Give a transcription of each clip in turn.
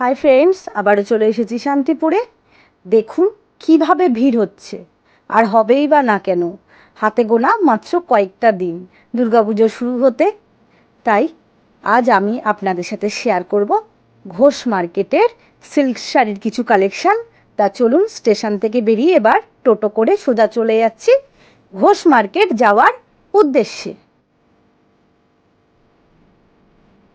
Hi friends আবারও চলে এসেছি শান্তিপুরে। দেখুন কীভাবে ভিড় হচ্ছে। আর হবেই বা না কেন, হাতে গোনা মাত্র কয়েকটা দিন। দুর্গাপুজো শুরু হতে। তাই আজ আমি আপনাদের সাথে শেয়ার করব ঘোষ মার্কেটের সিল্ক শাড়ির কিছু কালেকশন তা চলুন স্টেশন থেকে বেরিয়ে এবার টোটো করে সোজা চলে যাচ্ছি ঘোষ মার্কেট যাওয়ার উদ্দেশ্যে।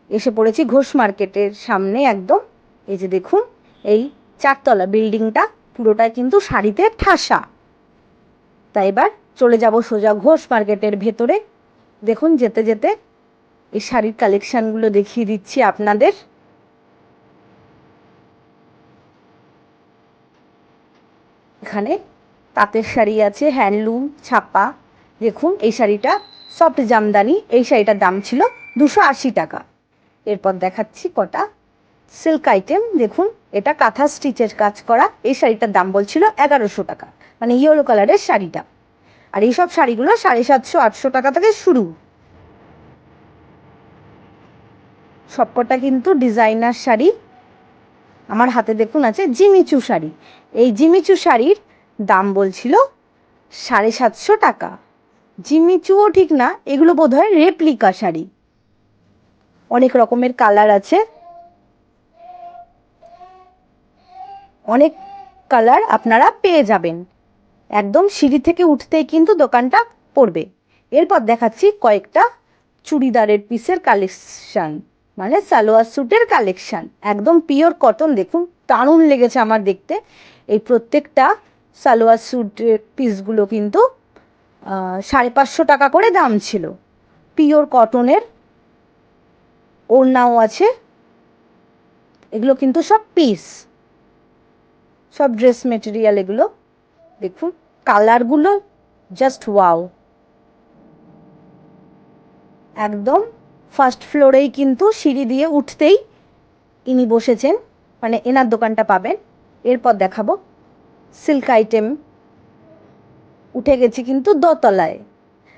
এসে পড়েছি ঘোষ মার্কেটের সামনে একদম এই যে দেখুন, এই চারতলা বিল্ডিংটা পুরোটাই কিন্তু শাড়িতে ঠাসা। তাই এবার চলে যাব সোজা ঘোষ মার্কেটের ভেতরে। দেখুন, যেতে যেতে এই শাড়ির কালেকশানগুলো দেখিয়ে দিচ্ছি আপনাদের। এখানে তাঁতের শাড়ি আছে, হ্যান্ডলুম, ছাপা। দেখুন, এই শাড়িটা সফট জামদানি, এই শাড়িটার দাম ছিল দুশো আশি টাকা। এরপর দেখাচ্ছি কটা সিল্ক আইটেম দেখুন, এটা কাঁথা স্টিচের কাজ করা। এই শাড়িটার দাম বলছিল এগারোশো টাকা। মানে ইয়েলো কালারের শাড়িটা। আর এইসব শাড়িগুলো সাড়ে সাতশো, আটশো টাকা থেকে শুরু। সবকটা কিন্তু ডিজাইনার শাড়ি। আমার হাতে দেখুন আছে জিমিচু শাড়ি। এই জিমিচু শাড়ির দাম বলছিল সাড়ে সাতশো টাকা। জিমিচুও ঠিক না, এগুলো বোধহয় রেপ্লিকা শাড়ি। অনেক রকমের কালার আছে। অনেক কালার আপনারা পেয়ে যাবেন। একদম সিঁড়ি থেকে উঠতেই কিন্তু দোকানটা পড়বে। এরপর দেখাচ্ছি কয়েকটা চুড়িদারের পিসের কালেকশান মানে সালোয়ার স্যুটের কালেকশান একদম পিওর কটন দেখুন, দারুণ লেগেছে আমার দেখতে। এই প্রত্যেকটা সালোয়ার স্যুটের পিসগুলো কিন্তু সাড়ে পাঁচশো টাকা করে দাম ছিল। পিওর কটনের ওড়নাও আছে। এগুলো কিন্তু সব পিস সব ড্রেস মেটেরিয়াল এগুলো, দেখুন কালারগুলো জাস্ট ওয়াও একদম ফার্স্ট ফ্লোরেই কিন্তু সিঁড়ি দিয়ে উঠতেই ইনি বসেছেন মানে এনার দোকানটা পাবেন। এরপর দেখাবো সিল্ক আইটেম উঠে গেছি কিন্তু দোতলায়।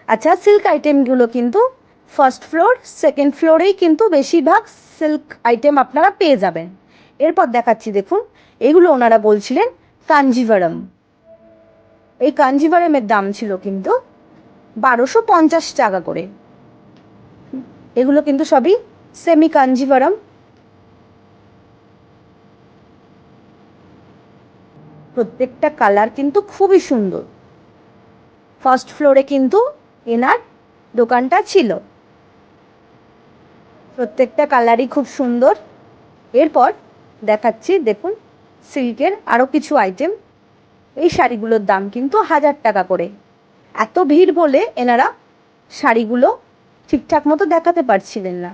আচ্ছা সিল্ক আইটেমগুলো কিন্তু ফার্স্ট ফ্লোর সেকেন্ড ফ্লোরেই কিন্তু বেশিরভাগ সিল্ক আইটেম আপনারা পেয়ে যাবেন। এরপর দেখাচ্ছি, দেখুন, এগুলো ওনারা বলছিলেন কাঞ্জিভারম এই কাঞ্জিভারমের দাম ছিল কিন্তু বারোশো পঞ্চাশ টাকা করে। এগুলো কিন্তু সবই সেমি কাঞ্জিভারম প্রত্যেকটা কালার কিন্তু খুবই সুন্দর। ফার্স্ট ফ্লোরে কিন্তু এনার দোকানটা ছিল। প্রত্যেকটা কালারই খুব সুন্দর। এরপর দেখাচ্ছি, দেখুন, সিল্কের আরও কিছু আইটেম এই শাড়িগুলোর দাম কিন্তু হাজার টাকা করে। এত ভিড় বলে এনারা শাড়িগুলো ঠিকঠাক মতো দেখাতে পারছিলেন না।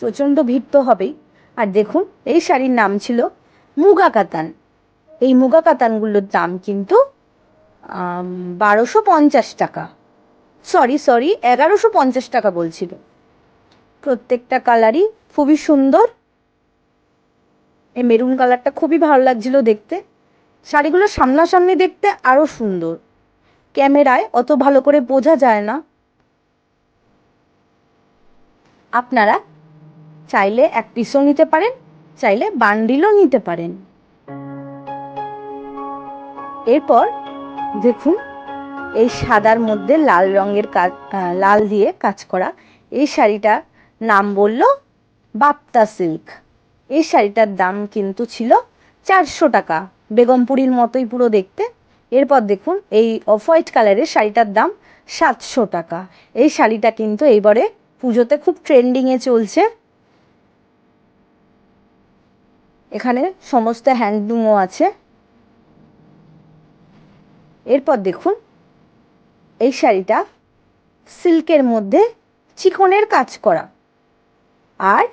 প্রচণ্ড ভিড় তো হবেই। আর দেখুন, এই শাড়ির নাম ছিল মুগা কাতান। এই মুগা কাতানগুলোর দাম কিন্তু বারোশো পঞ্চাশ টাকা। সরি সরি, এগারোশো পঞ্চাশ টাকা বলছিল। প্রত্যেকটা কালারই খুবই সুন্দর। এই মেরুন কালারটা খুবই ভালো লাগছিল দেখতে। শাড়িগুলো সামনাসামনি দেখতে আরও সুন্দর। ক্যামেরায় অত ভালো করে বোঝা যায় না। আপনারা চাইলে এক পিসও নিতে পারেন, চাইলে বান্ডিলও নিতে পারেন। এরপর দেখুন, এই সাদার মধ্যে লাল রঙের কাজ লাল দিয়ে কাজ করা এই শাড়িটার নাম বলল বাপ্তা সিল্ক। এই শাড়িটার দাম কিন্তু ছিল চারশো টাকা। বেগমপুরীর মতোই পুরো দেখতে। এরপর দেখুন, এই অফ হোয়াইট কালারের শাড়িটার দাম সাতশো টাকা। এই শাড়িটা কিন্তু এইবারে পুজোতে খুব ট্রেন্ডিংয়ে চলছে। এখানে সমস্ত হ্যান্ডলুমও আছে। এরপর দেখুন, এই শাড়িটা সিল্কের মধ্যে চিকনের কাজ করা। আর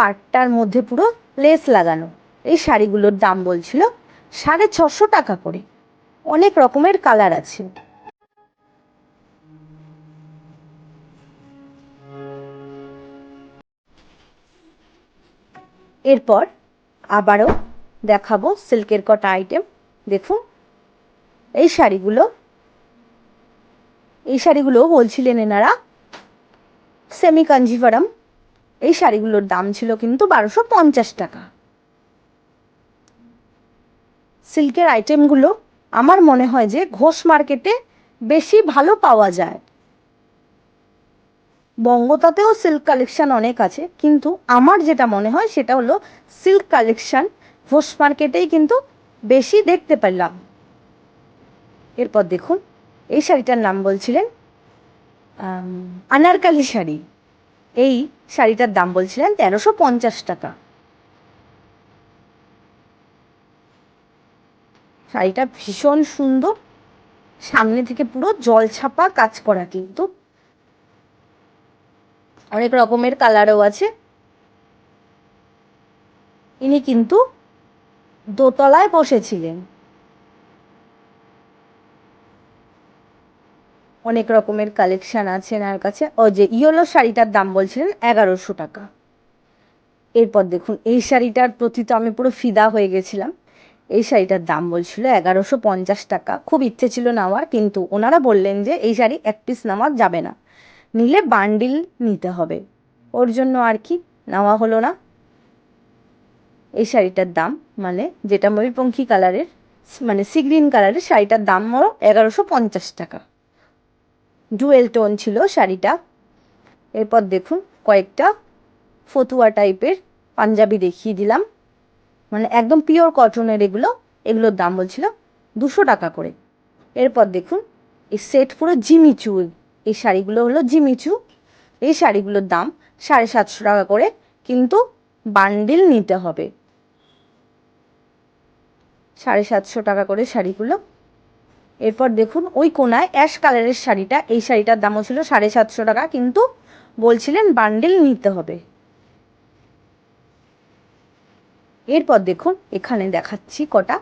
পাটটার মধ্যে পুরো লেস লাগানো। এই শাড়িগুলোর দাম বলছিল সাড়ে ছশো টাকা করে। অনেক রকমের কালার আছে। এরপর আবারও দেখাবো সিল্কের কটা আইটেম। দেখুন, এই শাড়িগুলো এই শাড়িগুলো বলছিলেন এনারা সেমি কাঞ্জিভারাম এই শাড়িগুলোর দাম ছিল কিন্তু বারোশো পঞ্চাশ টাকা। সিল্কের আইটেমগুলো আমার মনে হয় যে ঘোষ মার্কেটে বেশি ভালো পাওয়া যায়। বঙ্গতাতেও সিল্ক কালেকশন অনেক আছে, কিন্তু আমার যেটা মনে হয় সেটা হলো সিল্ক কালেকশন ঘোষ মার্কেটেই কিন্তু বেশি দেখতে পেলাম। এরপর দেখুন, এই শাড়িটার নাম বলছিলেন আনারকালি শাড়ি। এই শাড়িটার দাম বলছিলেন তেরোশো পঞ্চাশ টাকা। শাড়িটা ভীষণ সুন্দর। সামনে থেকে পুরো জল ছাপা কাজ করা কিন্তু। অনেক রকমের কালারও আছে। ইনি কিন্তু দোতলায় বসেছিলেন। অনেক রকমের কালেকশান আছে এনার কাছে। ও যে ইয়েলো শাড়িটার দাম বলছিলেন এগারোশো টাকা। এরপর দেখুন, এই শাড়িটার প্রতি তো আমি পুরো ফিদা হয়ে গেছিলাম। এই শাড়িটার দাম বলছিল এগারোশো পঞ্চাশ টাকা। খুব ইচ্ছে ছিল নেওয়ার, কিন্তু ওনারা বললেন যে এই শাড়ি এক পিস নেওয়া যাবে না। নিলে বান্ডিল নিতে হবে। ওর জন্য আর কি নেওয়া হলো না। এই শাড়িটার দাম মানে যেটা ময়ূরপঙ্খী কালারের মানে সি গ্রিন কালারের শাড়িটার দাম হলো এগারোশো পঞ্চাশ টাকা। ডুয়েল টোন ছিল শাড়িটা। এরপর দেখুন, কয়েকটা ফতুয়া টাইপের পাঞ্জাবি দেখিয়ে দিলাম। মানে একদম পিওর কটনের এগুলো, এগুলোর দাম বলছিল দুশো টাকা করে। এরপর দেখুন, এই সেট পুরো জিমিচু এই শাড়িগুলো হলো জিমিচু এই শাড়িগুলোর দাম সাড়ে সাতশো টাকা করে, কিন্তু বান্ডিল নিতে হবে। সাড়ে সাতশো টাকা করে শাড়িগুলো। এরপর দেখুন, ওই কোনায় অ্যাশ কালারের শাড়িটা, এই শাড়িটার দামও ছিল সাড়ে সাতশো টাকা, কিন্তু বলছিলেন বান্ডিল নিতে হবে। এরপর দেখুন, এখানে দেখাচ্ছি কটা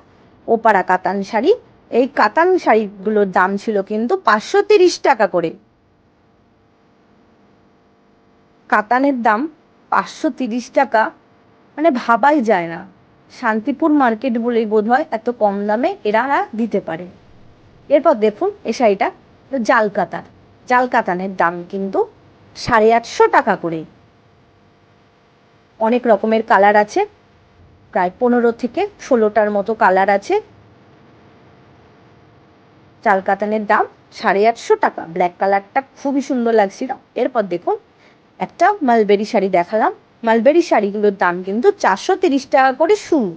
ওপারা কাতান শাড়ি। এই কাতান শাড়িগুলোর দাম ছিল কিন্তু পাঁচশো তিরিশ টাকা করে। কাতানের দাম পাঁচশো তিরিশ টাকা মানে ভাবাই যায় না। শান্তিপুর মার্কেট বলেই বোধ হয় এত কম দামে এরা দিতে পারে। এরপর দেখুন এই শাড়িটা জাল কাতান জাল কাতানের দাম কিন্তু সাড়ে আটশো টাকা করে অনেক রকমের কালার আছে, প্রায় পনেরো থেকে ষোলোটার মতো কালার আছে। চাল কাতানের দাম সাড়ে আটশো টাকা। ব্ল্যাক কালারটা খুবই সুন্দর লাগছিল। এরপর দেখুন একটা মালবেরি শাড়ি দেখালাম। মালবেরি শাড়িগুলোর দাম কিন্তু চারশো তিরিশ টাকা করে শুরু।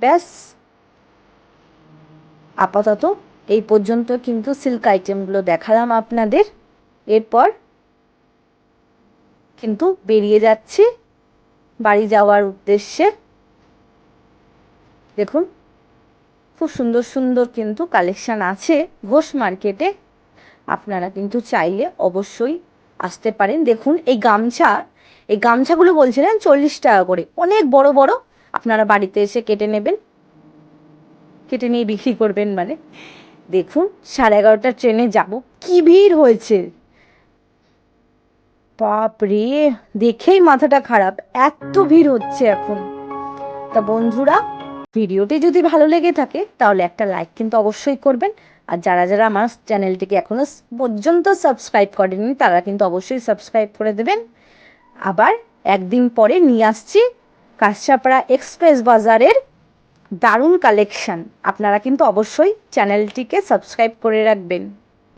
ব্যাস আপাতত এই পর্যন্ত কিন্তু সিল্ক আইটেমগুলো দেখালাম আপনাদের। এরপর কিন্তু বেরিয়ে যাচ্ছি বাড়ি যাওয়ার উদ্দেশ্যে। দেখুন, খুব সুন্দর সুন্দর কিন্তু কালেকশান আছে। ঘোষ মার্কেটে আপনারা কিন্তু চাইলে অবশ্যই আসতে পারেন। দেখুন, এই গামছা, এই গামছাগুলো বলছিলেন চল্লিশ টাকা করে। অনেক বড় বড়, আপনারা বাড়িতে এসে কেটে নেবেন। কেটে নিয়ে বিক্রি করবেন মানে? দেখুন, সাড়ে এগারোটার ট্রেনে যাব। কি ভিড় হয়েছে? বাপ রে দেখেই মাথাটা খারাপ। এত ভিড় হচ্ছে এখন। তা বন্ধুরা, ভিডিওটি যদি ভালো লেগে থাকে, তাহলে একটা লাইক কিন্তু অবশ্যই করবেন। আর যারা যারা আমার চ্যানেলটিকে এখনও পর্যন্ত সাবস্ক্রাইব করেনি তারা কিন্তু অবশ্যই সাবস্ক্রাইব করে দেবেন। আবার একদিন পরে নিয়ে আসছি কাঁচাপাড়া এক্সপ্রেস বাজারের দারুণ কালেকশন আপনারা কিন্তু অবশ্যই চ্যানেলটিকে সাবস্ক্রাইব করে রাখবেন।